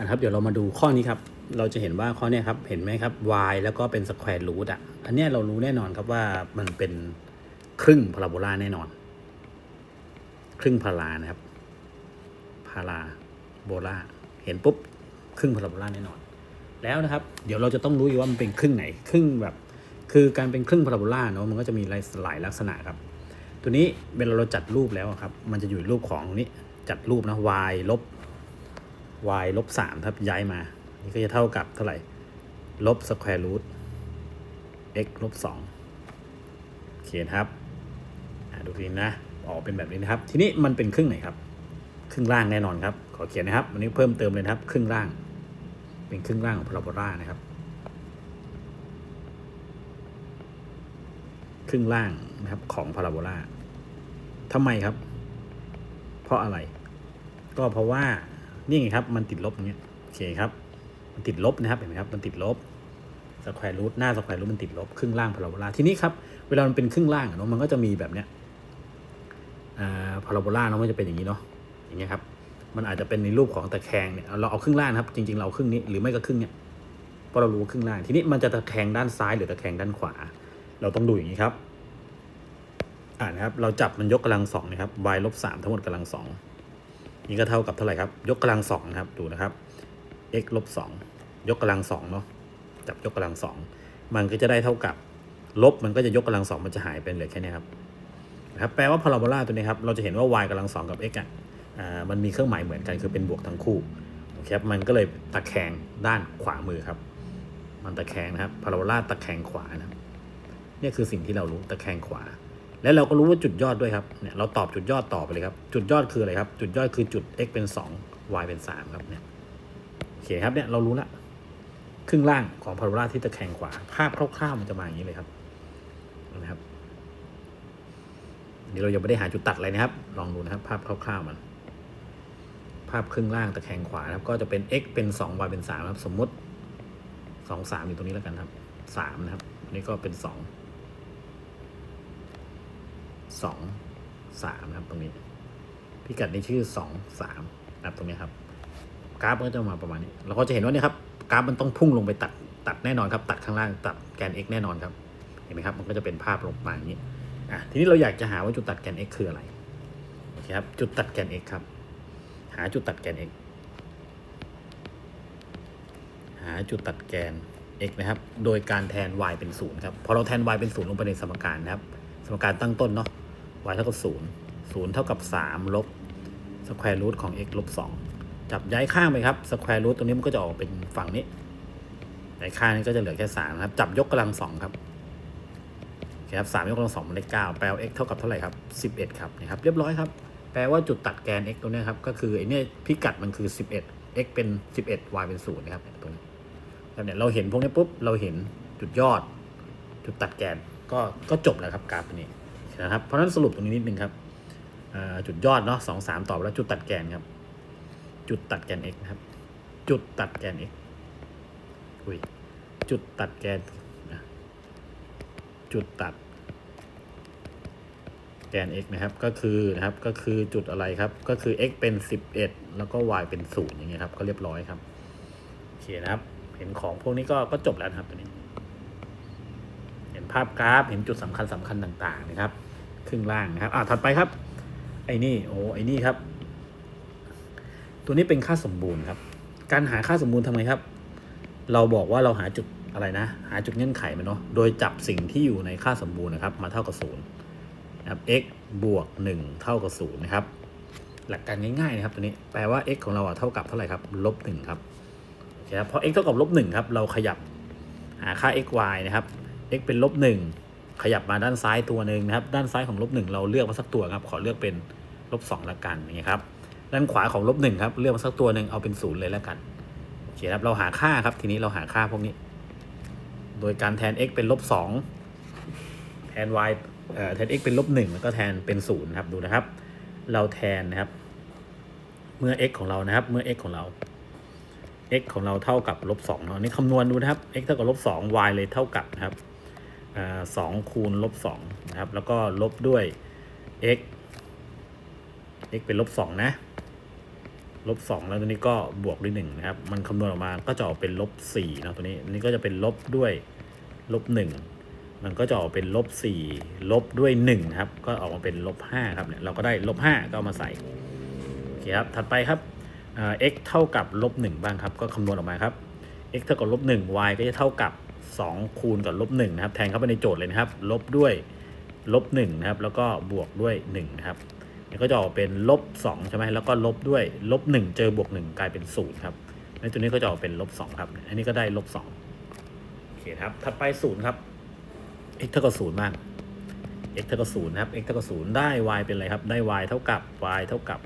นะครับ เดี๋ยวเรามาดูข้อนี้ครับ เราจะเห็นว่าข้อนี้ครับ เห็นไหมครับ y แล้วก็เป็น square root อะ อันนี้เรารู้แน่นอนครับว่ามันเป็นครึ่งพาราโบลาแน่นอน ครึ่งพารานะครับ พาราโบลา เห็นปุ๊บครึ่งพาราโบลาแน่นอน แล้วนะครับ เดี๋ยวเราจะต้องรู้อยู่ว่ามันเป็นครึ่งไหน ครึ่งแบบ คือการเป็นครึ่งพาราโบลาเนาะ มันก็จะมีหลายลักษณะครับ ตัวนี้เวลาเราจัดรูปแล้วครับ มันจะอยู่รูปของนี้ จัดรูปนะ y ลบ y ลบสามครับย้ายมา นี่ก็จะเท่ากับเท่าไหร่ ลบสแควร์รูท x ลบสองโอเคนครับดูทีนะ ออกเป็นแบบนี้นะครับ ทีนี้มันเป็นครึ่งไหนครับ ครึ่งล่างแน่นอนครับ ขอเขียนนะครับ วันนี้เพิ่มเติมเลยนะครับ ครึ่งล่าง เป็นครึ่งล่างของพาราโบลานะครับ ครึ่งล่างนะครับของพาราโบลาทำไมครับ เพราะอะไร ก็เพราะว่า นี่ไงครับ มันติดลบอย่างเงี้ยโอเคครับ มันติดลบนะครับเห็นไหมครับมันติดลบสแควร์รูทหน้าสแควร์รูทมันติดลบครึ่งล่างพาราโบลาทีนี้ครับเวลามันเป็นครึ่งล่างเนาะมันก็จะมีแบบเนี้ยอ่าพาราโบลาเนาะมันจะเป็นอย่างนี้เนาะอย่างเงี้ยครับมันอาจจะเป็นในรูปของตะแคงเนี่ยเราเอาครึ่งล่างครับจริงๆเราครึ่งนี้หรือไม่ก็ครึ่งเนี้ยเพราะเรารู้ว่าครึ่งล่างทีนี้มันจะตะแคงด้านซ้ายหรือตะแคงด้านขวา เราต้องดูอย่างนี้ครับอ่านะครับเราจับมันยกกำลังสองนะครับ y ลบสามทั้งหมดกำลังสอง นี่ก็เท่ากับเท่าไหร่ครับ ยกกำลังสองนะครับ ดูนะครับ x ลบสองยกกำลังสองเนาะ จับยกกำลังสอง มันก็จะได้เท่ากับ ลบมันก็จะยกกำลังสองมันจะหายไปเหลือแค่นี้ครับนะครับ แปลว่าพาราโบลาตัวนี้ครับ เราจะเห็นว่า y กำลังสองกับ x อะอ่ามันมีเครื่องหมายเหมือนกันคือเป็นบวกทั้งคู่โอเคครับ มันก็เลยตะแคงด้านขวามือครับ มันตะแคงนะครับ พาราโบลาตะแคงขวานะครับเนี่ยคือสิ่งที่เรารู้ตะแคงขวา และเราก็รู้ว่าจุดยอดด้วยครับเนี่ยเราตอบจุดยอดต่อไปเลยครับ จุดยอดคืออะไรครับ จุดยอดคือจุด x เป็น 2 y เป็น 3 ครับเนี่ยโอเคครับเนี่ยเรารู้ละครึ่งล่างของพาราโบลาที่ตะแคงขวาภาพคร่าวๆมันจะมาอย่างนี้เลยครับนะครับอันนี้เรายังไม่ได้หาจุดตัดอะไรนะครับ ลองดูนะครับ ภาพคร่าวๆมัน ภาพครึ่งล่างตะแคงขวานะครับ ก็จะเป็น x เป็น 2 y เป็น3ครับ สมมติ 2 3อยู่ตรงนี้แล้วกันครับ3นะครับนนี้ก็เป็น 2 สองสามนะครับตรงนี้ พิกัดนี้ชื่อสองสามนะครับตรงนี้ครับ กราฟก็จะมาประมาณนี้ เราก็จะเห็นว่าเนี่ยครับกราฟมันต้องพุ่งลงไปตัดตัดแน่นอนครับ ตัดข้างล่างตัดแกน x แน่นอนครับ เห็นไหมครับ มันก็จะเป็นภาพลงมาอย่างนี้อะทีนี้เราอยากจะหาว่าจุดตัดแกน x คืออะไรโอเคครับ จุดตัดแกน x ครับ หาจุดตัดแกน x หาจุดตัดแกน x นะครับ โดยการแทน y เป็นศูนย์ครับ พอเราแทน y เป็นศูนย์ลงไปในสมการนะครับ สมการตั้งต้นเนาะ y เท่ากับศูนย์ศูนย์เท่ากับสามลบสแควร์รูทของ x ลบสองจับย้ายข้างไปครับสแควร์รูทตรงนี้มันก็จะออกเป็นฝั่งนี้ย้ายข้างนี้ก็จะเหลือแค่สามครับ จับยกกำลังสองครับโอเคครับสามยกกำลังสองมันได้เก้าแปลว่า x เท่ากับเท่าไหร่ครับสิบเอ็ดครับนี่ครับเรียบร้อยครับ แปลว่าจุดตัดแกน x ตรงนี้ครับก็คือไอ้นี่พิกัดมันคือสิบเอ็ด x เป็นสิบเอ็ด y เป็นศูนย์นะครับตรงนี้ครับเนี่ยเราเห็นพวกนี้ปุ๊บเราเห็นจุดยอด จุดตัดแกนก็ก็จบแล้วครับกราฟนี้ นะครับ เพราะฉะนั้นสรุปตรงนี้นิดนึงครับจุดยอดเนาะสองสามตอบแล้วจุดตัดแกนครับ จุดตัดแกน x นะครับ จุดตัดแกน x อุ้ยจุดตัดแกนจุดตัดแกน x นะครับ ก็คือนะครับ ก็คือจุดอะไรครับ ก็คือ x เป็น 11 แล้วก็ y เป็น0อย่างเงี้ยครับ ก็เรียบร้อยครับ โอเคนะครับ เห็นของพวกนี้ก็ ก็จบแล้วครับตัวนี้ เห็นภาพกราฟ เห็นจุดสำคัญสำคัญต่าง ๆ นะครับ ครึ่งล่างนะครับอ่าถัดไปครับ ไอ้นี่โอ้ไอ้นี่ครับ ตัวนี้เป็นค่าสมบูรณ์ครับ การหาค่าสมบูรณ์ทำไงครับ เราบอกว่าเราหาจุดอะไรนะ หาจุดเงื่อนไขมันเนาะโดยจับสิ่งที่อยู่ในค่าสมบูรณ์นะครับ มาเท่ากับศูนย์นะครับ x บวก 1 เท่ากับศูนย์นะครับ หลักการง่ายๆนะครับตัวนี้ แปลว่า x ของเราอะเท่ากับเท่าไหร่ครับ ลบหนึ่งครับโอเคครับเพราะ x เท่ากับลบหนึ่งครับ เราขยับหาค่า x y นะครับ x เป็นลบหนึ่ง ขยับมาด้านซ้ายตัวหนึ่งนะครับ ด้านซ้ายของลบหนึ่งเราเลือกมาสักตัวครับ ขอเลือกเป็นลบสองละกันนี้ครับ ด้านขวาของลบหนึ่งครับ เลือกมาสักตัวหนึ่งเอาเป็นศูนย์เลยละกัน โอเคครับ เราหาค่าครับ ทีนี้เราหาค่าพวกนี้ โดยการแทน x เป็นลบสองแทน y เอ่อ แทน x เป็นลบหนึ่งแล้วก็แทนเป็นศูนย์ครับ ดูนะครับ เราแทนนะครับ เมื่อ x ของเรานะครับ เมื่อ x ของเรา x ของเราเท่ากับลบสองเนาะนี่คำนวณดูนะครับ x เท่ากับลบสอง y เลยเท่ากับนะครับ สองคูณลบสองนะครับ แล้วก็ลบด้วย x x เป็นลบสองนะลบสองแล้วตัวนี้ก็บวกด้วยหนึ่งนะครับ มันคำนวณออกมาก็จะออกเป็นลบสี่นะตัวนี้อันนี้ก็จะเป็นลบด้วยลบหนึ่งมันก็จะออกเป็นลบสี่ลบด้วยหนึ่งครับ ก็ออกมาเป็นลบห้าครับเนี่ยเราก็ได้ลบห้าก็เอามาใส่โอเคครับถัดไปครับอ่า x เท่ากับลบหนึ่งบ้างครับ ก็คำนวณออกมาครับ x เท่ากับลบหนึ่ง y ก็จะเท่ากับ สองคูณกับลบหนึ่งนะครับ แทนเข้าไปในโจทย์เลยนะครับ ลบด้วยลบหนึ่งนะครับ แล้วก็บวกด้วยหนึ่งนะครับก็จะออกเป็นลบสองใช่ไหมแล้วก็ลบด้วยลบหนึ่งเจอบวกหนึ่งกลายเป็นศูนย์ครับในตัวนี้ก็จะออกเป็นลบสองครับ อันนี้ก็ได้ลบสองโอเคครับ ถัดไปศูนย์ครับ x เท่ากับศูนย์บ้าง x เท่ากับศูนย์นะครับ x เท่ากับศูนย์ได้ y เป็นอะไรครับ ได้ y เท่ากับ y เท่ากับ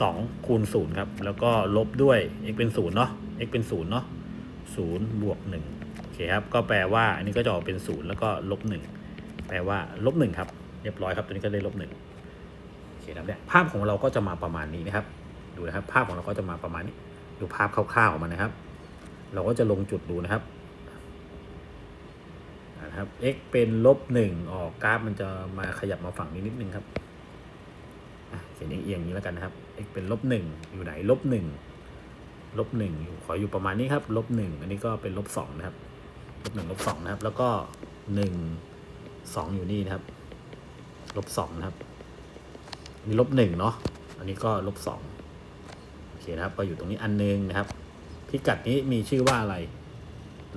สองคูณศูนย์ครับ แล้วก็ลบด้วย x เป็นศูนย์เนาะ x เป็นศูนย์เนาะ ศูนย์บวกหนึ่งโอเคครับ ก็แปลว่าอันนี้ก็จะออกเป็นศูนย์แล้วก็ลบหนึ่งแปลว่าลบหนึ่งครับ เรียบร้อยครับ ตัวนี้ก็ได้ลบหนึ่งโอเคครับเนี่ยภาพของเราก็จะมาประมาณนี้นะครับ ดูนะครับ ภาพของเราก็จะมาประมาณนี้ ดูภาพคร่าวๆของมันะครับ เราก็จะลงจุดดูนะครับนะครับ x เป็นลบหนึ่งออกกราฟมันจะมาขยับมาฝั่งนี้นิดนึงครับเขียนเอียงๆนี้แล้วกันนะครับ x เป็นลบหนึ่งอยู่ไหนลบหนึ่ง ลบหนึ่งอยู่ขออยู่ประมาณนี้ครับลบหนึ่งอันนี้ก็เป็นลบสองนะครับลบหนึ่งลบสองนะครับ แล้วก็หนึ่งสองอยู่นี่นะครับลบสองนะครับอันนี้ลบหนึ่งเนาะอันนี้ก็ลบสองโอเคนะครับ ก็อยู่ตรงนี้อันหนึงนะครับ พิกัดนี้มีชื่อว่าอะไร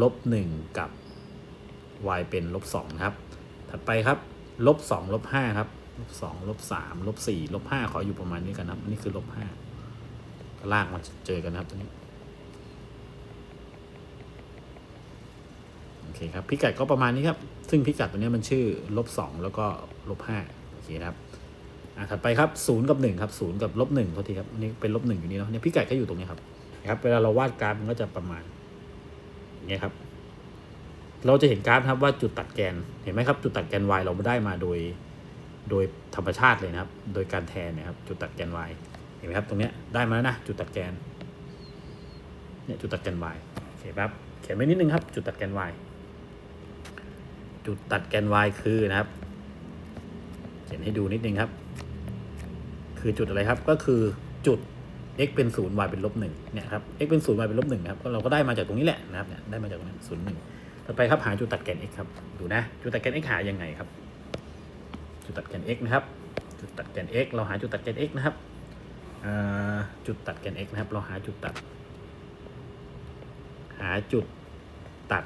ลบหนึ่งกับ y เป็นลบสองนะครับ ถัดไปครับลบสองลบห้าครับลบสองลบสามลบสี่ลบห้าขออยู่ประมาณนี้กันครับนี่คือลบห้า ลากมาเจอกันนะครับตัวนี้โอเคครับพิกัดก็ประมาณนี้ครับ ซึ่งพิกัดตัวนี้มันชื่อลบสองแล้วก็ลบห้าโอเคครับอ่าถัดไปครับศูนย์กับหนึ่งครับศูนย์กับลบหนึ่งโทษทีครับอันนี่เป็นลบหนึ่งอยู่นี่เนาะเนี่ยพิกัดก็อยู่ตรงนี้ครับครับ เวลาเราวาดกราฟมันก็จะประมาณอย่างเงี้ยครับ เราจะเห็นกราฟครับว่าจุดตัดแกนเห็นไหมครับ จุดตัดแกน y เราได้มาโดย โดยธรรมชาติเลยนะครับ โดยการแทนเนะครับ จุดตัดแกน y เห็นไหมครับตรงนี้ได้มาแล้วนะจุดตัดแกนเนี่ยจุดตัดแกน y โอเคครับเขียนไว้นิดนึงครับ จุดตัดแกน y จุดตัดแกน y คือนะครับเขียนให้ดูนิดนึงครับ คือจุดอะไรครับก็คือจุด x เป็นศูนย์ y เป็นลบหนึ่งเนี่ยครับ x เป็นศูนย์ y เป็นลบหนึ่งครับเราก็ได้มาจากตรงนี้แหละนะครับเนี่ยได้มาจากตรงนี้ศูนย์หนึ่งต่อไปครับหาจุดตัดแกน x ครับดูนะจุดตัดแกน x หายังไงครับ จุดตัดแกน x นะครับ จุดตัดแกน x เราหาจุดตัดแกน x นะครับ จุดตัดแกน x นะครับ เราหาจุดตัด หาจุดตัด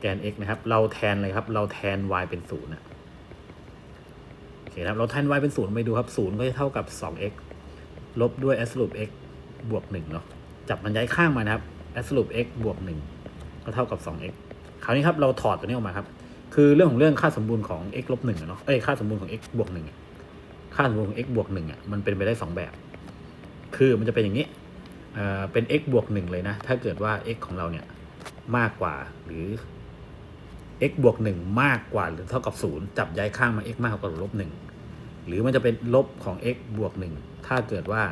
แกน x นะครับ เราแทนเลยครับ เราแทน y เป็นศูนย์นะโอเคครับ เราแทน y เป็นศูนย์ไปดูครับศูนย์ก็จะเท่ากับ 2x ลบด้วย absolute x บวก1เนาะ จับมันย้ายข้างมานะครับ absolute x บวก1ก็เท่ากับ 2x คราวนี้ครับ เราถอดตัวนี้ออกมาครับ คือเรื่องของเรื่องค่าสมบูรณ์ของ x ลบหนึ่งอะเนาะ เอ้ย ค่าสมบูรณ์ของ x บวกหนึ่งอะ ค่าสมบูรณ์ของ x บวกหนึ่งอะมันเป็นไปได้สองแบบ คือมันจะเป็นอย่างนี้เอ่อเป็น x บวกหนึ่งเลยนะ ถ้าเกิดว่า x ของเราเนี่ยมากกว่าหรือ x บวกหนึ่งมากกว่าหรือเท่ากับศูนย์จับย้ายข้างมา x มากกว่าหรือลบหนึ่งหรือมันจะเป็นลบของ x บวกหนึ่งถ้าเกิดว่า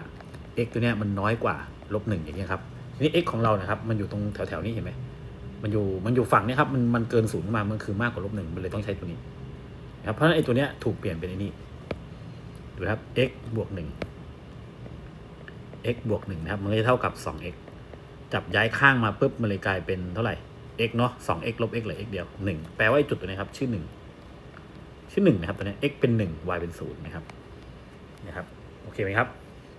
x ตัวเนี้ยมันน้อยกว่าลบหนึ่งอย่างเงี้ยครับทีนี้ x ของเรานะครับมันอยู่ตรงแถวๆนี้เห็นไหมมันอยู่มันอยู่ฝั่งเนี้ยครับมันมันเกินศูนย์มามันคือมากกว่าลบหนึ่งมันเลยต้องใช้ตัวนี้นะครับเพราะฉะนั้นไอ้ตัวเนี้ยถูกเปลี่ยนเป็นไอ้นี่ ดูครับ x บวกหนึ่ง x บวกหนึ่งนะครับ มันจะเท่ากับสอง x จับย้ายข้างมาปุ๊บ มันเลยกลายเป็นเท่าไหร่ x เนาะสอง x ลบ x เหลือ x เดียวหนึ่งแปลว่าไอจุดตัวนี้ครับ ชื่อหนึ่งชื่อหนึ่งนะครับตัวนี้ x เป็นหนึ่ง y เป็นศูนย์นะครับ นะครับ โอเคไหมครับ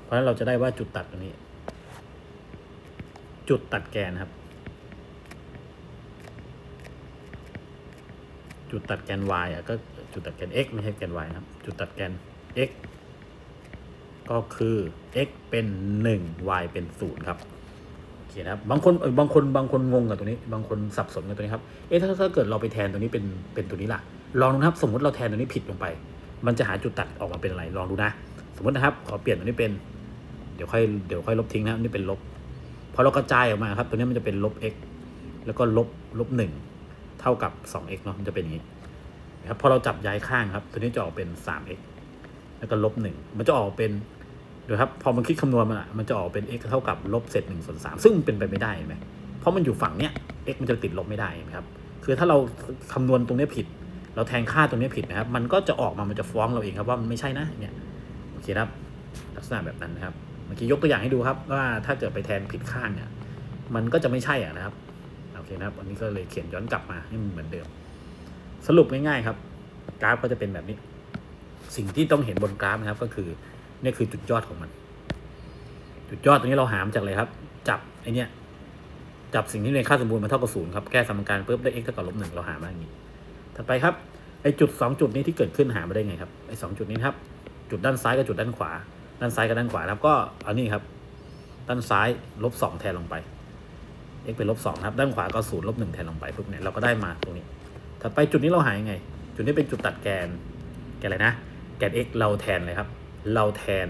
เพราะฉะนั้นเราจะได้ว่าจุดตัดตัวนี้ จุดตัดแกนครับ จุดตัดแกน y อะก็จุดตัดแกน x ไม่ใช่แกน y นะครับ จุดตัดแกน x ก็คือ x เป็น 1 y เป็น 0 ครับโอเคนะครับบางคนเออบางคนบางคนงงกับตัวนี้ บางคนสับสนกับตัวนี้ครับเอ๊ะถ้าถ้าเกิดเราไปแทนตัวนี้เป็นเป็นตัวนี้ล่ะ ลองดูนะครับ สมมติเราแทนตัวนี้ผิดลงไป มันจะหาจุดตัดออกมาเป็นอะไรลองดูนะ สมมตินะครับ ขอเปลี่ยนตัวนี้เป็น เดี๋ยวค่อยเดี๋ยวค่อยลบทิ้งนะครับนี่เป็นลบพอเรากระจายออกมาครับ ตัวนี้มันจะเป็นลบ x แล้วก็ลบลบหนึ่งเท่ากับ 2x เนาะมันจะเป็นอย่างนี้นะครับพอเราจับย้ายข้างครับ ตัวนี้จะออกเป็น 3x แล้วก็ลบ1มันจะออกเป็น ดี๋ยวครับพอมันคิดคำนวณมันอะมันจะออกเป็น x เท่ากับลบเศษ1ส่วน3ซึ่งมันเป็นไปไม่ได้เห็นไหมเพราะมันอยู่ฝั่งเนี้ย x มันจะติดลบไม่ได้ไหมครับคือถ้าเราคำนวณตรงนี้ผิด เราแทนค่าตรงนี้ผิดนะครับ มันก็จะออกมามันจะฟ้องเราเองครับว่ามันไม่ใช่นะเนี่ยโอเคครับ ลักษณะแบบนั้นนะครับเมื่อกี้ยกตัวอย่างให้ดูครับว่าถ้าเกิดไปแทนผิดข้างเนี่ยมันก็จะไม่ใช่อะนะครับโอเคนะครับอันนี้ก็เลยเขียนย้อนกลับมาให้มันเหมือนเดิม สรุปง่ายๆครับ กราฟก็จะเป็นแบบนี้ สิ่งที่ต้องเห็นบนกราฟนะครับก็คือ นี่คือจุดยอดของมัน จุดยอดตรงนี้เราหามจากเลยครับ จับไอเนี้ยจับสิ่งที่ในค่าสมบูรณ์มาเท่ากับศูนย์ครับแก้สมการปุ๊บได้ x เท่ากับลบหนึ่งเราหามาอย่างนี้ ถัดไปครับไอจุดสองจุดนี้ที่เกิดขึ้นหามาได้ไงครับไอสองจุดนี้ครับ จุดด้านซ้ายกับจุดด้านขวา ด้านซ้ายกับด้านขวาครับก็เอานี่ครับ ด้านซ้ายลบสองแทนลงไป x เป็นลบสองครับ ด้านขวาก็ศูนย์ลบหนึ่งแทนลงไปปุ๊บเนี่ยเราก็ได้มาตรงนี้ ถัดไปจุดนี้เราหายไง จุดนี้เป็นจุดตัดแกนแกนอะไรนะ แกน x เราแทนเลยครับ เราแทน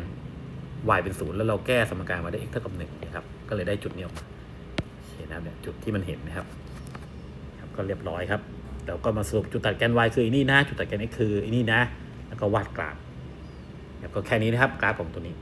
y เป็นศูนย์แล้วเราแก้สมการมาได้ x เท่ากับหนึ่งนะครับ ก็เลยได้จุดนี้ออกมาเห็นนะครับเนี่ยจุดที่มันเห็นนะครับครับ ก็เรียบร้อยครับเราก็มาสรุปจุดตัดแกน y คืออันนี้นะ จุดตัดแกน x คืออันนี้นะ แล้วก็วาดกราฟแล้วก็แค่นี้นะครับกราฟของตัวนี้